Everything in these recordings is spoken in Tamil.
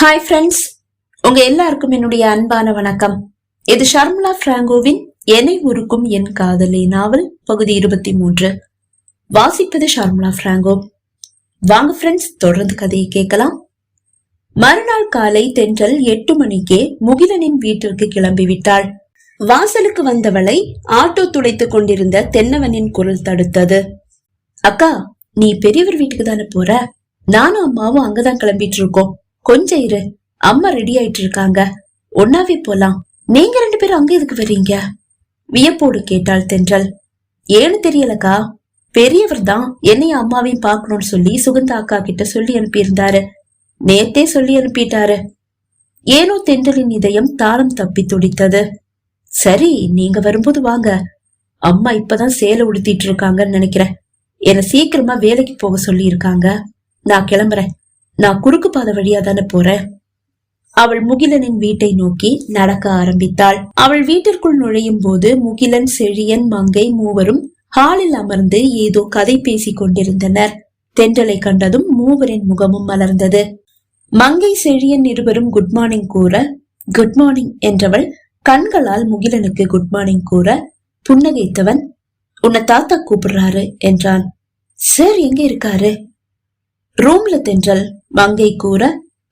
ஹாய் ஃப்ரெண்ட்ஸ் உங்க எல்லாருக்கும் என்னுடைய அன்பான வணக்கம். இது ஷர்மிளா பிராங்கோவின் என்னை உருக்கும் என் காதலி நாவல் பகுதி இருபத்தி மூன்று. வாசிப்பது ஷர்மிளா பிராங்கோ. வாங்க ஃப்ரெண்ட்ஸ் தொடர்ந்து கதையை கேட்கலாம். மறுநாள் காலை தென்றல் எட்டு மணிக்கே முகிலனின் வீட்டிற்கு கிளம்பி விட்டாள் வாசலுக்கு வந்தவளை ஆட்டோ துடைத்துக் கொண்டிருந்த தென்னவனின் குரல் தடுத்தது. அக்கா நீ பெரியவர் வீட்டுக்கு தானே போற? நானும் அம்மாவும் அங்கதான் கிளம்பிட்டு இருக்கோம். கொஞ்சம் இரு. அம்மா ரெடி ஆயிட்டு இருக்காங்க ஒன்னாவே போலாம். நீங்க ரெண்டு பேரும் அங்க எதுக்கு வர்றீங்க? வியப்போடு கேட்டாள் தென்றல். ஏன்னு தெரியலக்கா. பெரியவர் தான் என்னையும் அம்மாவையும் பார்க்கணும்னு சொல்லி சுகந்தா அக்கா கிட்ட சொல்லி அனுப்பியிருந்தாரு. நேத்தே சொல்லி அனுப்பிட்டாரு. ஏனோ தென்றலின் இதயம் தாளம் தப்பி துடித்தது. சரி நீங்க வரும்போது வாங்க. அம்மா இப்பதான் சேலை உடுத்திட்டு இருக்காங்கன்னு நினைக்கிறேன். என்ன சீக்கிரமா வேலைக்கு போக சொல்லி இருக்காங்க நான் கிளம்புறேன். நான் குறுக்கு பாதை வழியா தானே போறேன்? அவள் முகிலனின் வீட்டை நோக்கி நடக்க ஆரம்பித்தாள். அவள் வீட்டிற்குள் நுழையும் போது முகிலன் செழியன் மங்கை மூவரும் ஹாலில் அமர்ந்து ஏதோ கதை பேசிக் கொண்டிருந்தனர். தென்றலை கண்டதும் மூவரின் முகமும் மலர்ந்தது. மங்கை செழியன் இருவரும் குட் மார்னிங் கூற குட் மார்னிங் என்றவள் கண்களால் முகிலனுக்கு குட் மார்னிங் கூற புன்னகைத்தவன் உன்னை தாத்தா கூப்பிடுறாரு என்றான். சார் எங்க இருக்காரு? ரூம்ல தென்றல். மங்கை கூற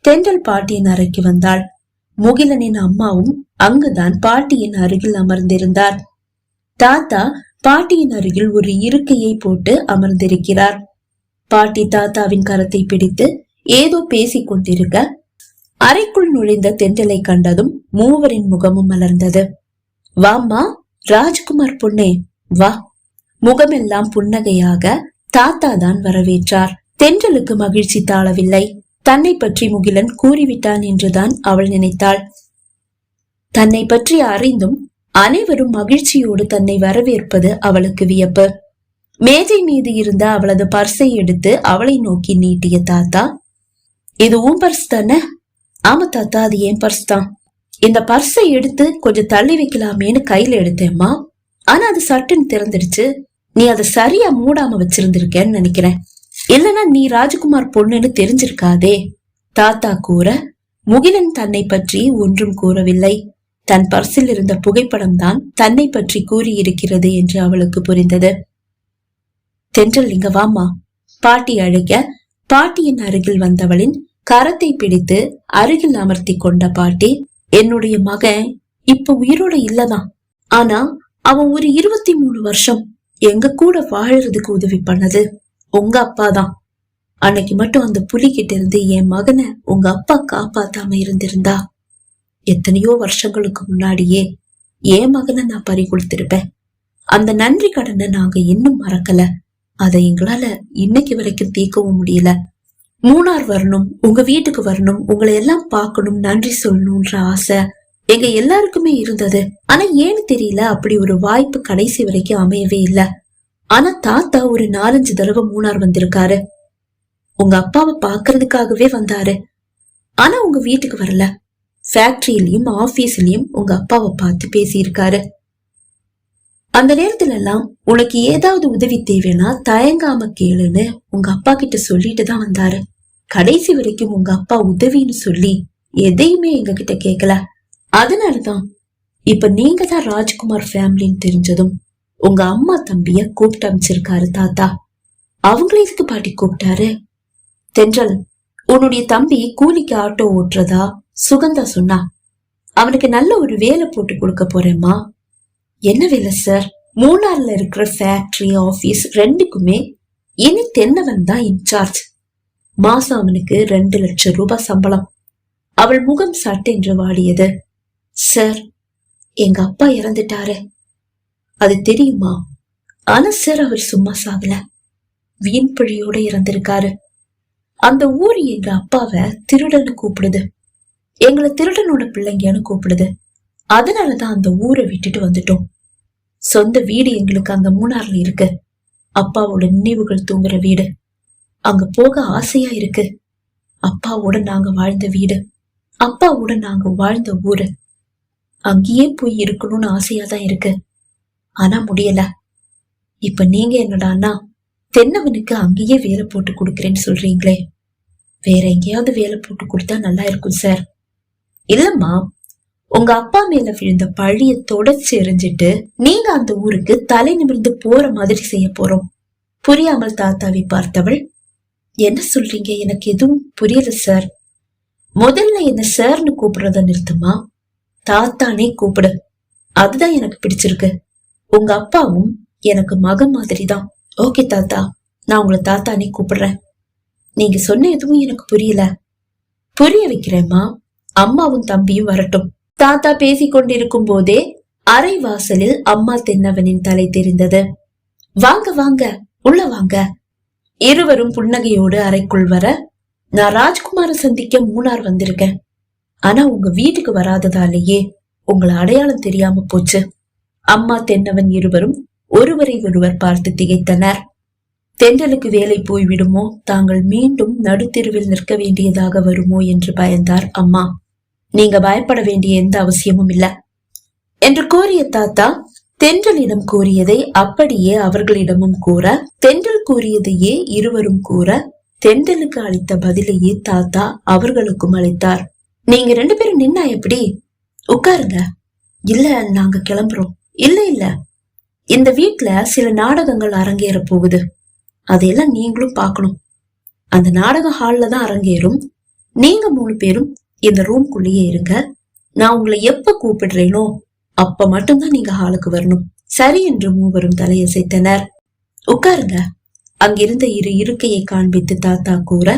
தென்றல் பாட்டியின் அறைக்கு வந்தாள். முகிலனின் அம்மாவும் அங்குதான் பாட்டியின் அருகில் அமர்ந்திருந்தார். தாத்தா பாட்டியின் அருகில் ஒரு இருக்கையை போட்டு அமர்ந்திருக்கிறார். பாட்டி தாத்தாவின் கரத்தை பிடித்து ஏதோ பேசிக் கொண்டிருக்க அறைக்குள் நுழைந்த தென்றலை கண்டதும் மூவரின் முகமும் மலர்ந்தது. வாம்மா ராஜ்குமார் பொண்ணே வா. முகமெல்லாம் புன்னகையாக தாத்தா தான் வரவேற்றார். தென்றலுக்கு மகிழ்ச்சி தாழவில்லை. தன்னை பற்றி முகிலன் கூறிவிட்டான் என்றுதான் அவள் நினைத்தாள். தன்னை பற்றி அறிந்தும் அனைவரும் மகிழ்ச்சியோடு தன்னை வரவேற்பது அவளுக்கு வியப்பு. மேஜை மீது இருந்த அவளது பர்ஸை எடுத்து அவளை நோக்கி நீட்டிய தாத்தா இது உன் பர்ஸ் தானே? ஆமா தாத்தா அது என் பர்ஸ் தான். இந்த பர்ஸை எடுத்து கொஞ்சம் தள்ளி வைக்கலாமேன்னு கையில எடுத்தேம்மா. ஆனா அது சட்டுன்னு திறந்துடுச்சு. நீ அதை சரியா மூடாம வச்சிருந்திருக்கேன்னு நினைக்கிறேன். இல்லனா நீ ராஜகுமார் பொண்ணுன்னு தெரிஞ்சிருக்காதே. தாத்தா கூற முகிலன் தன்னை பற்றி ஒன்றும் கூறவில்லை. தன் பர்சில் இருந்த புகைப்படம் தான் தன்னை பற்றி கூறியிருக்கிறது என்று அவளுக்கு புரிந்தது. தென்றல் இங்க வாமா பாட்டி அழைக்க பாட்டியின் அருகில் வந்தவளின் கரத்தை பிடித்து அருகில் அமர்த்தி கொண்ட பாட்டி என்னுடைய மகன் இப்ப உயிரோட இல்லதான் ஆனா அவன் ஒரு இருபத்தி மூணு வருஷம் எங்க கூட வாழறதுக்கு உதவி பண்ணது. உங்க அப்பா தான். அன்னைக்கு மட்டும் அந்த புலி கிட்ட இருந்து என் மகனை உங்க அப்பா காப்பாத்தாம இருந்திருந்தா எத்தனையோ வருஷங்களுக்கு முன்னாடியே என் மகனை நான் பறி கொடுத்திருப்பேன். அந்த நன்றி கடனை நாங்க இன்னும் மறக்கல. அதை எங்களால இன்னைக்கு வரைக்கும் தீர்க்கவும் முடியல. மூணார் வரணும் உங்க வீட்டுக்கு வரணும் உங்களை எல்லாம் பார்க்கணும் நன்றி சொல்லணும்ன்ற ஆசை எங்க எல்லாருக்குமே இருந்தது. ஆனா ஏன்னு தெரியல அப்படி ஒரு வாய்ப்பு கடைசி வரைக்கும் அமையவே இல்லை. ஆனா தாத்தா ஒரு நாலஞ்சு தடவை மூணார் வந்திருக்காரு. உங்க அப்பாவை பாக்குறதுக்காகவே வந்தாரு. ஆனா உங்க வீட்டுக்கு வரல. ஃபேக்டரியிலயும் ஆபீஸ்லயும் உங்க அப்பாவை பார்த்து பேசியிருக்காரு. அந்த நேரத்துல எல்லாம் உனக்கு ஏதாவது உதவி தேவைன்னா தயங்காம கேளுன்னு உங்க அப்பா கிட்ட சொல்லிட்டு தான் வந்தாரு. கடைசி வரைக்கும் உங்க அப்பா உதவின்னு சொல்லி எதையுமே எங்க கிட்ட கேட்கல அதனாலதான் இப்ப நீங்க தான் ராஜ்குமார் ஃபேமிலின்னு தெரிஞ்சதும் உங்க அம்மா தம்பிய கூப்பிட்டு அமைச்சிருக்காரு தாத்தா. அவங்கள எதுக்கு பாட்டி கூப்பிட்டாரு? தென்றல் உன்னுடைய தம்பி கூலிக்கு ஆட்டோ ஓட்டுறதா? சுகந்தா சொன்னா அவனுக்கு நல்ல ஒரு வேலை போட்டு கொடுக்க போறேம்மா. என்ன வேலை சார் மூணார்ல இருக்கிற ஃபேக்டரி ஆபீஸ் ரெண்டுக்குமே இனி தென்னவன் தான் இன்சார்ஜ் மாசம் அவனுக்கு ரெண்டு லட்சம் ரூபாய் சம்பளம். அவள் முகம் சட்டென்று வாடியது. சார் எங்க அப்பா இறந்துட்டாரு. அது தெரியுமா? ஆனா சார் அவர் சும்மா சாகல. வீண் பழியோட இறந்திருக்காரு. அந்த ஊர் எங்க அப்பாவை திருடன்னு கூப்பிடுது. எங்களை திருடனோட பிள்ளைங்கன்னு கூப்பிடுது. அதனாலதான் அந்த ஊரை விட்டுட்டு வந்துட்டோம். சொந்த வீடு எங்களுக்கு அங்க மூணார்ல இருக்கு. அப்பாவோட நினைவுகள் தூங்குற வீடு. அங்க போக ஆசையா இருக்கு. அப்பாவோட நாங்க வாழ்ந்த வீடு. அப்பாவோட நாங்க வாழ்ந்த ஊரு. அங்கேயே போய் இருக்கணும்னு ஆசையா தான் இருக்கு. ஆனா முடியல. இப்ப நீங்க என்னடா அண்ணா தென்னவனுக்கு அங்கேயே வேலை போட்டு கொடுக்குறேன்னு சொல்றீங்களே. வேற எங்கேயாவது வேலை போட்டு கொடுத்தா நல்லா இருக்கும் சார். இல்லம்மா உங்க அப்பா மேல விழுந்த பழிய தொடச்சு எரிஞ்சிட்டு நீங்க அந்த ஊருக்கு தலை நிமிர்ந்து போற மாதிரி செய்ய போறோம். புரியாமல் தாத்தாவை பார்த்தவள் என்ன சொல்றீங்க? எனக்கு எதுவும் புரியல சார். முதல்ல என்ன சார்னு கூப்பிடுறத நிறுத்துமா? தாத்தானே கூப்பிடு. அதுதான் எனக்கு பிடிச்சிருக்கு. உங்க அப்பாவும் எனக்கு மகன் மாதிரி தான் ஓகே தாத்தா. நான் உங்களை தாத்தானே கூப்பிடுறேன். நீங்க சொன்ன எதுவும் எனக்கு புரியல. புரிய வைக்கிறேம்மா. அம்மாவும் தம்பியும் வரட்டும். தாத்தா பேசிக் கொண்டிருக்கும் போதே அரை வாசலில் அம்மா தென்னவனின் தலை தெரிந்தது. வாங்க வாங்க. உள்ள வாங்க. இருவரும் புன்னகையோடு அறைக்குள் வர நான் ராஜ்குமார சந்திக்க மூணார் வந்திருக்கேன். ஆனா உங்க வீட்டுக்கு வராததாலேயே உங்களை அடையாளம் தெரியாம போச்சு. அம்மா தென்னவன் இருவரும் ஒருவரை ஒருவர் பார்த்து திகைத்தனர். தென்றலுக்கு வேலை போய்விடுமோ? தாங்கள் மீண்டும் நடுத்தெருவில் நிற்க வேண்டியதாக வருமோ? என்று பயந்தார் அம்மா. நீங்க பயப்பட வேண்டிய எந்த அவசியமும் இல்ல. என்று கூறிய தாத்தா தென்றலிடம் கூறியதை அப்படியே அவர்களிடமும் கூற தென்றல் கூறியதையே இருவரும் கூற தென்றலுக்கு அளித்த பதிலையே தாத்தா அவர்களுக்கும் அளித்தார். நீங்க ரெண்டு பேரும் நின்னா எப்படி? உட்காருங்க. இல்ல நாங்க கிளம்புறோம். இல்ல இல்ல. இந்த வீட்ல சில நாடகங்கள் அரங்கேற போகுது. அதையெல்லாம் நீங்களும் பார்க்கணும். அந்த நாடக ஹால்ல தான் அரங்கேறும். நீங்க மூணு பேரும் இந்த ரூம்குள்ளேயே இருங்க. நான் உங்களை எப்ப கூப்பிடுறேனோ அப்ப மட்டும்தான் நீங்க ஹாலுக்கு வரணும். சரி என்று மூவரும் தலையசைத்தனர். உட்காருங்க. அங்கிருந்த இரு இருக்கையை காண்பித்து தாத்தா கூற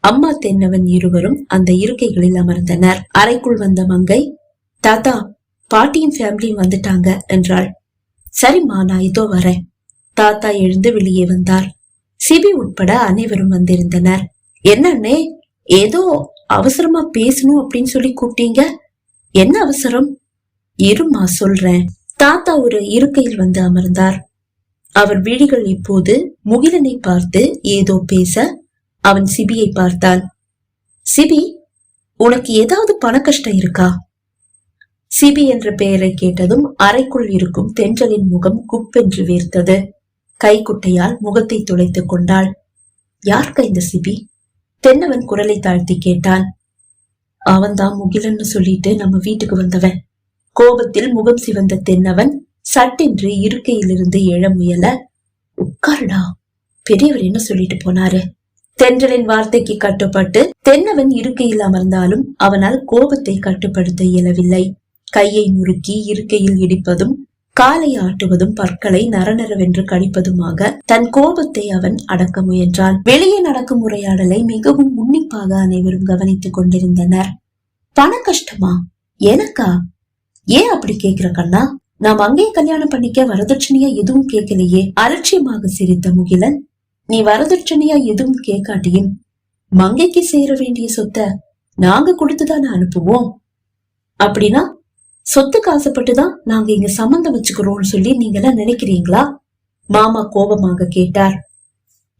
அம்மா தென்னவன் இருவரும் அந்த இருக்கைகளில் அமர்ந்தனர். அறைக்குள் வந்த மங்கை தாத்தா பாட்டியும் ஃபேமிலியும் வந்துட்டாங்க என்றாள். சரிம்மா நான் இதோ வரேன். தாத்தா எழுந்து வெளியே வந்தார். சிபி உட்பட அனைவரும் வந்திருந்தனர். என்னன்னே ஏதோ அவசரமா பேசணும் அப்படின்னு சொல்லி கூப்பிட்டீங்க. என்ன அவசரம்? இருமா சொல்றேன். தாத்தா ஒரு இருக்கையில் வந்து அமர்ந்தார். அவர் விழிகள் இப்போது முகிலனை பார்த்து ஏதோ பேச அவன் சிபியை பார்த்தான். சிபி உனக்கு ஏதாவது பண கஷ்டம் இருக்கா? சிபி என்ற பெயரை கேட்டதும் அறைக்குள் இருக்கும் தென்றலின் முகம் குப்பென்று வீர்த்தது. கைக்குட்டையால் முகத்தை துளைத்துக் கொண்டாள். யார் இந்த சிபி? தென்னவன் குரலை தாழ்த்தி கேட்டான். அவன்தான் முகிலன்னு சொல்லிட்டு நம்ம வீட்டுக்கு வந்தவன். கோபத்தில் முகம் சிவந்த தென்னவன் சட்டென்று இருக்கையிலிருந்து எழ முயல உட்காருடா பெரியவர் என்ன சொல்லிட்டு போனாரு? தென்றலின் வார்த்தைக்கு கட்டுப்பட்டு தென்னவன் இருக்கையில் அமர்ந்தாலும் அவனால் கோபத்தை கட்டுப்படுத்த இயலவில்லை. கையை முறுக்கி இருக்கையில் இடிப்பதும் காலை ஆட்டுவதும் பற்களை நரநரவென்று கடிப்பதுமாக தன் கோபத்தை அவன் அடக்க முயன்றான். வெளியே நடக்கும் உரையாடலை மிகவும் உன்னிப்பாக அனைவரும் கவனித்துக் கொண்டிருந்தனர். பண கஷ்டமா? எனக்கா? ஏன் அப்படி கேக்குற கண்ணா? நாம் அங்கே கல்யாணம் பண்ணிக்க வரதட்சணையா எதுவும் கேட்கலையே. அலட்சியமாக சிரித்த முகிலன் நீ வரதட்சணையா எதுவும் கேட்காட்டியும் மங்கைக்கு சேர வேண்டிய சொத்தை நாங்க கொடுத்துதானே அனுப்புவோம்? அப்படின்னா சொத்துக்கு ஆசைப்பட்டுதான் நாங்க இங்க சம்மந்தம் வச்சுக்கிறோம்னு சொல்லி நீங்க எல்லாம் நினைக்கிறீங்களா? மாமா கோபமாக கேட்டார்.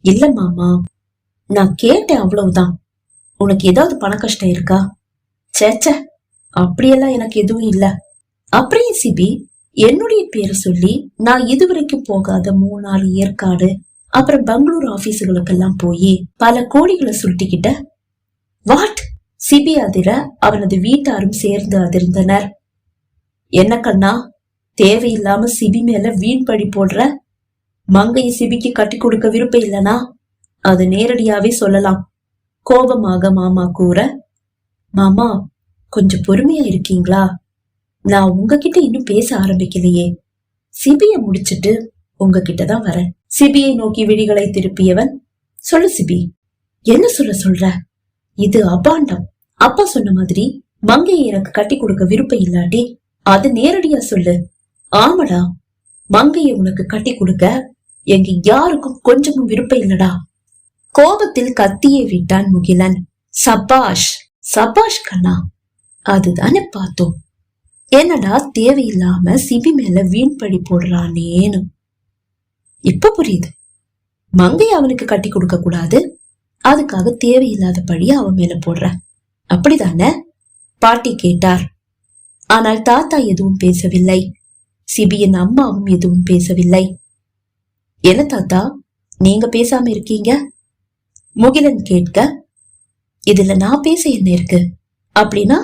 இல்ல மாமா நான் கேட்டேன் அவ்வளவுதான். உனக்கு ஏதாவது பண கஷ்டம் இருக்கா? சேச்ச அப்படியெல்லாம் எனக்கு எதுவும் இல்ல. அப்படியே சிபி என்னுடைய பேரை சொல்லி நான் இதுவரைக்கும் போகாத மூணாறு ஏற்காடு அப்புறம் பெங்களூர் ஆபீஸுகளுக்கெல்லாம் போய் பல கோடிகளை சுருட்டிக்கிட்ட? வாட்? சிபி அதிர அவனது வீட்டாரும் சேர்ந்து அதிர்ந்தனர். என்ன கண்ணா? தேவையில்லாம சிபி மேல வீண் பழி போடுற? மங்கையை சிபிக்கு கட்டி கொடுக்க விருப்பம் இல்லனா? அது நேரடியாவே சொல்லலாம். கோபமாக மாமா கூற மாமா கொஞ்சம் பொறுமையா இருக்கீங்களா? நான் உங்ககிட்ட இன்னும் பேச ஆரம்பிக்கலையே. சிபிய முடிச்சிட்டு உங்ககிட்ட தான் வரேன். சிபியை நோக்கி விழிகளை திருப்பியவன் சொல்லு சிபி என்ன சொல்ல சொல்ற? இது அபாண்டம். அப்பா சொன்ன மாதிரி மங்கையை எனக்கு கட்டி கொடுக்க விருப்பம் இல்லாட்டி அது நேரடியா சொல்லு. ஆமாடா மங்கையை உனக்கு கட்டி கொடுக்க எங்க யாருக்கும் கொஞ்சமும் விருப்பம் இல்லடா. கோபத்தில் கத்தியை விட்டான் முகிலன். சபாஷ் சபாஷ் கண்ணா அதுதானே பார்த்தோம். என்னடா தேவையில்லாம சிபி மேல வீண் படி போடுறானேன்னு. இப்ப புரியுது. மங்கை அவனுக்கு கட்டி கொடுக்க கூடாது. அதுக்காக தேவையில்லாத பழிய அவன் மேல போடுற. அப்படிதானே? பாட்டி கேட்டார். ஆனால் தாத்தா எதுவும் பேசவில்லை. சிபியின் அம்மாவும் எதுவும் பேசவில்லை. என்ன தாத்தா நீங்க பேசாம இருக்கீங்க? முகிலன் கேட்க இதுல நான் பேச என்ன இருக்கு? அப்படின்னா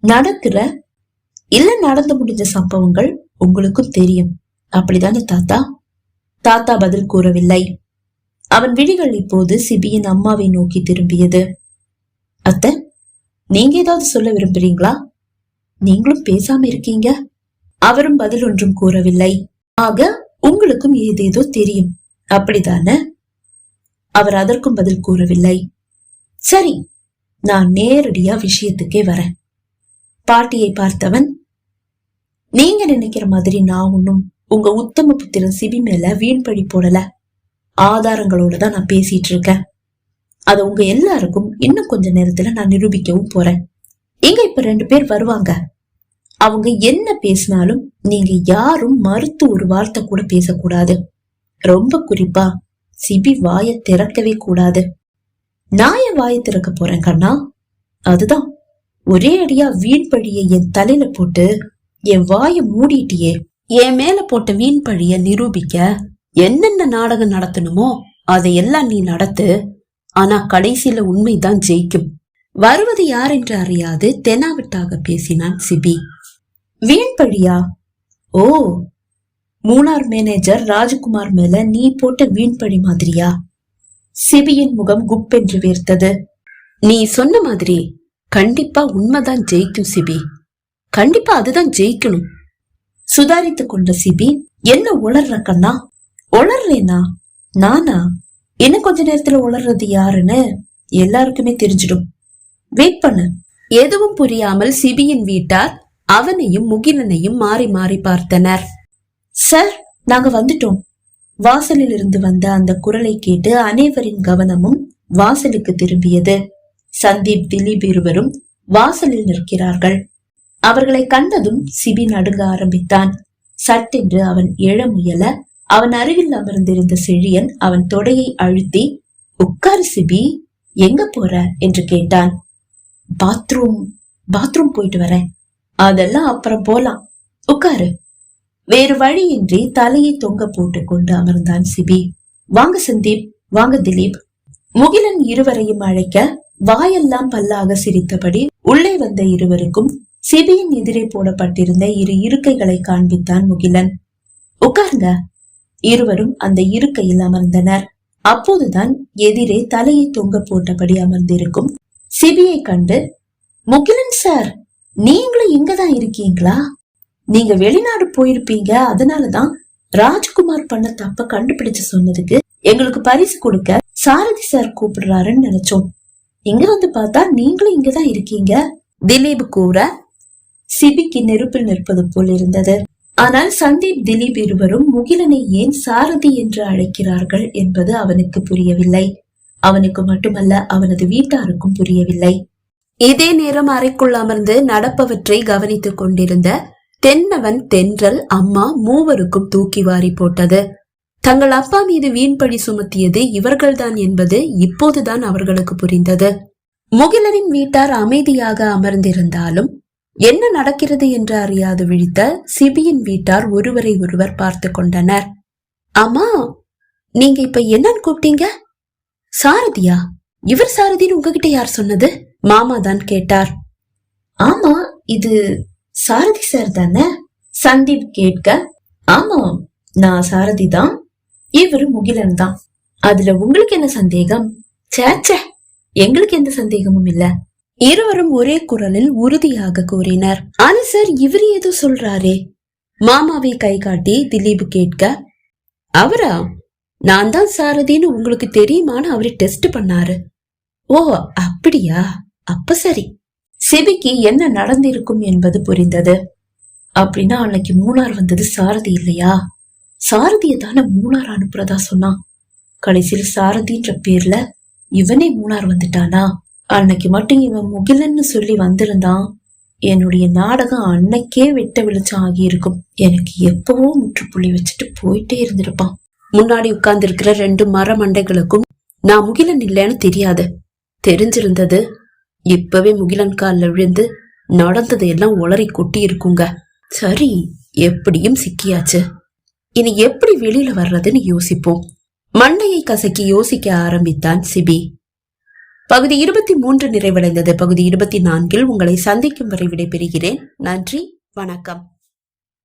நடக்கிற இல்ல நடந்து முடிஞ்ச சம்பவங்கள் உங்களுக்கும் தெரியும். அப்படிதானே தாத்தா? தாத்தா பதில் கூறவில்லை. அவன் விழிகள் இப்போது சிபியின் அம்மாவை நோக்கி திரும்பியது. அத்தை நீங்க ஏதாவது சொல்ல விரும்புறீங்களா? நீங்களும் பேசாம இருக்கீங்க? அவரும் பதில் ஒன்றும் கூறவில்லை. ஆக உங்களுக்கும் ஏதேதோ தெரியும். அப்படிதானே அவர் அதற்கும் பதில் கூறவில்லை. சரி நான் நேரடியா விஷயத்துக்கே வரேன். பாட்டியை பார்த்தவன் நீங்க நினைக்கிற மாதிரி நான் ஒன்னும் உங்க உத்தம புத்திரன் சிபி மேல வீண் பழி போடல. ஆதாரங்களோட தான் நான் பேசிட்டு இருக்கேன். அத உங்க எல்லாருக்கும் இன்னும் கொஞ்ச நேரத்துல நான் நிரூபிக்கவும் போறேன். இங்க இப்ப ரெண்டு பேர் வருவாங்க? அவங்க என்ன பேசினாலும் நீங்க யாரும் மறுத்து ஒரு வார்த்தை கூட பேசக்கூடாது. ரொம்ப குறிப்பா சிபி வாய திறக்கவே கூடாது. நான் என் வாயை திறக்க போறேன் கண்ணா? அதுதான். ஒரே அடியா வீண் பழியை என் தலையில போட்டு என் வாயை மூடிட்டியே என் மேல போட்ட வீண் பழிய நிரூபிக்க என்னென்ன நாடகம் நடத்தணுமோ அதையெல்லாம் நீ நடத்து. ஆனா கடைசியில உண்மைதான் ஜெயிக்கும். வருவது யார் என்று அறியாது தெனாவிட்டாக பேசினான் சிபி. வீண் பழியா? ஓ மூணார் மேனேஜர் ராஜகுமார் மேல நீ போட்ட வீண்பழி மாதிரியா? சிபியின் முகம் குப்பென்று வீர்த்தது. நீ சொன்ன மாதிரி கண்டிப்பா உண்மைதான் ஜெயிக்கும் சிபி. கண்டிப்பா அதுதான் ஜெயிக்கணும். சுதாரித்துக் கொண்ட சிபி என்ன உளர்ற கண்ணா? உளர்றேனா? நானா? என்ன கொஞ்ச நேரத்துல உளர்றது யாருன்னு எல்லாருக்குமே தெரிஞ்சிடும். வெயிட் பண்ணு. எதுவும் புரியாமல் சிபியின் வீட்டார் அவனையும் முகிலனையும் மாறி மாறி பார்த்தனர். சார் நாங்க வந்துட்டோம். வாசலில் இருந்து வந்த அந்த குரலை கேட்டு அனைவரின் கவனமும் வாசலுக்கு திரும்பியது. சந்தீப் திலீப் இருவரும் வாசலில் நிற்கிறார்கள். அவர்களை கண்டதும் சிபி நடுங்க ஆரம்பித்தான். சட்டென்று அவன் எழ முயல அவன் அருகில் அமர்ந்திருந்த செழியன் அவன் தொடையை அழுத்தி உட்காரு சிபி எங்க போற? என்று கேட்டான். பாத்ரூம் பாத்ரூம் போயிட்டு வரேன். அதெல்லாம் அப்புறம் போலாம். உட்காரு. வேறு வழியின்றி தலையை தொங்க போட்டு கொண்டு அமர்ந்தான் சிபி. வாங்க சந்தீப் வாங்க திலீப். முகிலன் இருவரையும் அழைக்க வாயெல்லாம் பல்லாக சிரித்தபடி உள்ளே வந்த இருவருக்கும் சிபியின் எதிரே போடப்பட்டிருந்த இரு இருக்கைகளை காண்பித்தான் முகிலன். உட்காருங்க. இருவரும் அந்த இருக்கையில் அமர்ந்தனர். அப்போதுதான் எதிரே தலையை தொங்க போட்டபடி அமர்ந்திருக்கும் சிபியை கண்டு முகிலன் சார் நீங்களும் இங்கதான் இருக்கீங்களா? நீங்க வெளிநாடு போயிருப்பீங்க அதனாலதான் ராஜ்குமார் பண்ண தப்ப கண்டுபிடிச்சு சொன்னதுக்கு எங்களுக்கு பரிசு கொடுக்க சாரதி சார் கூப்பிடுறாருன்னு நினைச்சோம். இங்க வந்து பார்த்தா நீங்களும் இங்கதான் இருக்கீங்க திலீப் கூற சிபிக்கு நெருப்பில் நிற்பது போல் இருந்தது. ஆனால் சந்தீப் திலீப் இருவரும் முகிலனை ஏன் சாரதி என்று அழைக்கிறார்கள் என்பது அவனுக்கு புரியவில்லை. அவனுக்கு மட்டுமல்ல அவனது வீட்டாருக்கும் புரியவில்லை. இதே நேரம் அறைக்குள் அமர்ந்து நடப்பவற்றை கவனித்துக் கொண்டிருந்த தென்னவன் தென்றல் அம்மா மூவருக்கும் தூக்கி வாரி போட்டது. தங்கள் அப்பா மீது வீண்பழி சுமத்தியது இவர்கள்தான் என்பது இப்போதுதான் அவர்களுக்கு புரிந்தது. முகிலரின் வீட்டார் அமைதியாக அமர்ந்திருந்தாலும் என்ன நடக்கிறது என்று அறியாது விழித்த சிபியின் வீட்டார் ஒருவரை ஒருவர் பார்த்து கொண்டனர். அம்மா நீங்க இப்ப என்னன்னு கூப்பிட்டீங்க? சாரதியா? இவர் சாரதின்னு உங்ககிட்ட யார் சொன்னது? மாமா தான் கேட்டார். ஆமா இது சாரதி சார் தானே? சந்தீப் கேட்க ஆமா நான் சாரதி தான். இவரு முகிலன் தான். அதுல உங்களுக்கு என்ன சந்தேகம்? சேச்சே எங்களுக்கு எந்த சந்தேகமும் இல்ல. இருவரும் ஒரே குரலில் உறுதியாக கூறினர். ஆனா சார் இவர் ஏதோ சொல்றாரே. மாமாவை கை காட்டி திலீப் கேட்க அவரா? நான் தான் சாரதின்னு உங்களுக்கு தெரியுமான்னு அவரை டெஸ்ட் பண்ணாரு. ஓ அப்படியா? அப்ப சரி. செபிக்கு என்ன நடந்திருக்கும் என்பது புரிந்தது. அப்படின்னா அன்னைக்கு மூணார் வந்தது சாரதி இல்லையா? சாரதிய தானே மூணார் அனுப்புறதா சொன்னான். கடைசியில் சாரதின்ற பேர்ல இவனே மூணார் வந்துட்டானா? அன்னைக்கு மட்டும் இவன் முகிலன்னு சொல்லி வந்திருந்தான். என்னுடைய நாடகம் அன்னைக்கே வெட்ட வெளிச்சம் ஆகியிருக்கும். எனக்கு எப்பவோ முற்றுப்புள்ளி வச்சுட்டு போயிட்டே இருந்திருப்பான். முன்னாடி உட்கார்ந்து இருக்கிற ரெண்டு மர மண்டைகளுக்கும் நான் முகிலன் இல்லைன்னு தெரியாது. தெரிஞ்சிருந்தது. இப்பவே முகிலன் காலில் விழுந்து நடந்தது எல்லாம் உளறி கொட்டி இருக்குங்க சரி எப்படியும் சிக்கியாச்சு. இனி எப்படி வெளியில வர்றதுன்னு யோசிப்போம். மண்டையை கசக்கி யோசிக்க ஆரம்பித்தான் சிபி. பகுதி இருபத்தி மூன்று நிறைவடைந்தது. பகுதி இருபத்தி நான்கில் உங்களை சந்திக்கும் வரை விடைபெறுகிறேன். நன்றி வணக்கம்.